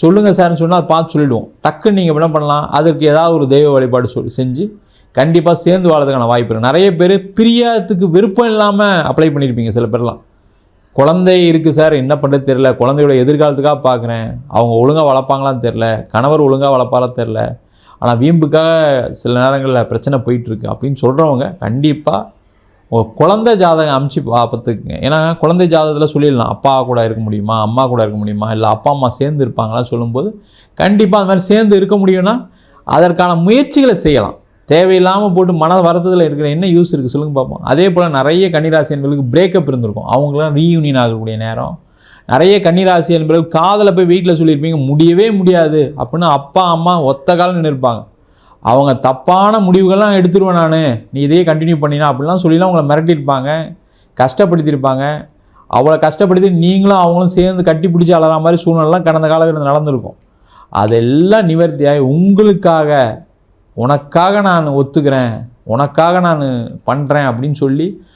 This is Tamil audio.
சொல்லுங்கள் சார்னு சொன்னால் அதை பார்த்து சொல்லிவிடுவோம் டக்குன்னு நீங்கள் என்ன பண்ணலாம்? அதற்கு ஏதாவது ஒரு தெய்வ வழிபாடு சொல்லி செஞ்சு கண்டிப்பாக சேர்ந்து வாழறதுக்கான வாய்ப்பு இருக்குது நிறைய பேர் பிரியாதத்துக்கு விருப்பம் இல்லாமல் அப்ளை பண்ணியிருப்பீங்க சில பேர்லாம். குழந்தை இருக்குது சார் என்ன பண்ணுறது தெரில குழந்தையோட எதிர்காலத்துக்காக பார்க்குறேன். அவங்க ஒழுங்காக வளர்ப்பாங்களான்னு தெரில கணவர் ஒழுங்காக வளர்ப்பாலாம் தெரில ஆனால் வீம்புக்காக சில நேரங்களில் பிரச்சனை போயிட்டுருக்கு அப்படின்னு சொல்கிறவங்க கண்டிப்பாக குழந்தை ஜாதகம் அமுச்சு பார்த்துக்குங்க ஏன்னா குழந்தை ஜாதகத்தில் சொல்லிடலாம் அப்பா கூட இருக்க முடியுமா அம்மா கூட இருக்க முடியுமா இல்லை அப்பா அம்மா சேர்ந்து இருப்பாங்களா சொல்லும்போது கண்டிப்பாக அந்த மாதிரி சேர்ந்து இருக்க முடியும்னா அதற்கான முயற்சிகளை செய்யலாம். தேவையில்லாமல் போட்டு மன வருத்தத்தில் இருக்கிற என்ன யூஸ் இருக்குது சொல்லுங்கள் பார்ப்போம். அதே போல் நிறைய கன்னிராசி என்பர்களுக்கு பிரேக்கப் இருந்திருக்கும். அவங்களாம் ரீயூனியன் ஆகக்கூடிய நேரம். நிறைய கன்னிராசி என்பர்கள் காதலை போய் வீட்டில் சொல்லியிருப்பீங்க முடியவே முடியாது. அப்படின்னு அப்பா அம்மா ஒத்த காலம் நின்று இருப்பாங்க அவங்க தப்பான முடிவுகள்லாம் எடுத்துருவேன் நான். நீ இதையே கண்டினியூ பண்ணினா அப்படிலாம் சொல்லிலாம் அவங்கள மிரட்டியிருப்பாங்க. கஷ்டப்படுத்தியிருப்பாங்க. அவ்வளோ கஷ்டப்படுத்தி நீங்களும் அவங்களும் சேர்ந்து கட்டி பிடிச்சி அலற மாதிரி சூழ்நிலைலாம் கடந்த காலத்தில் நடந்திருக்கும். அதெல்லாம் நிவர்த்தியாகி உங்களுக்காக உனக்காக நான் ஒத்துக்கிறேன் உனக்காக நான் பண்ணுறேன் அப்படின்னு சொல்லி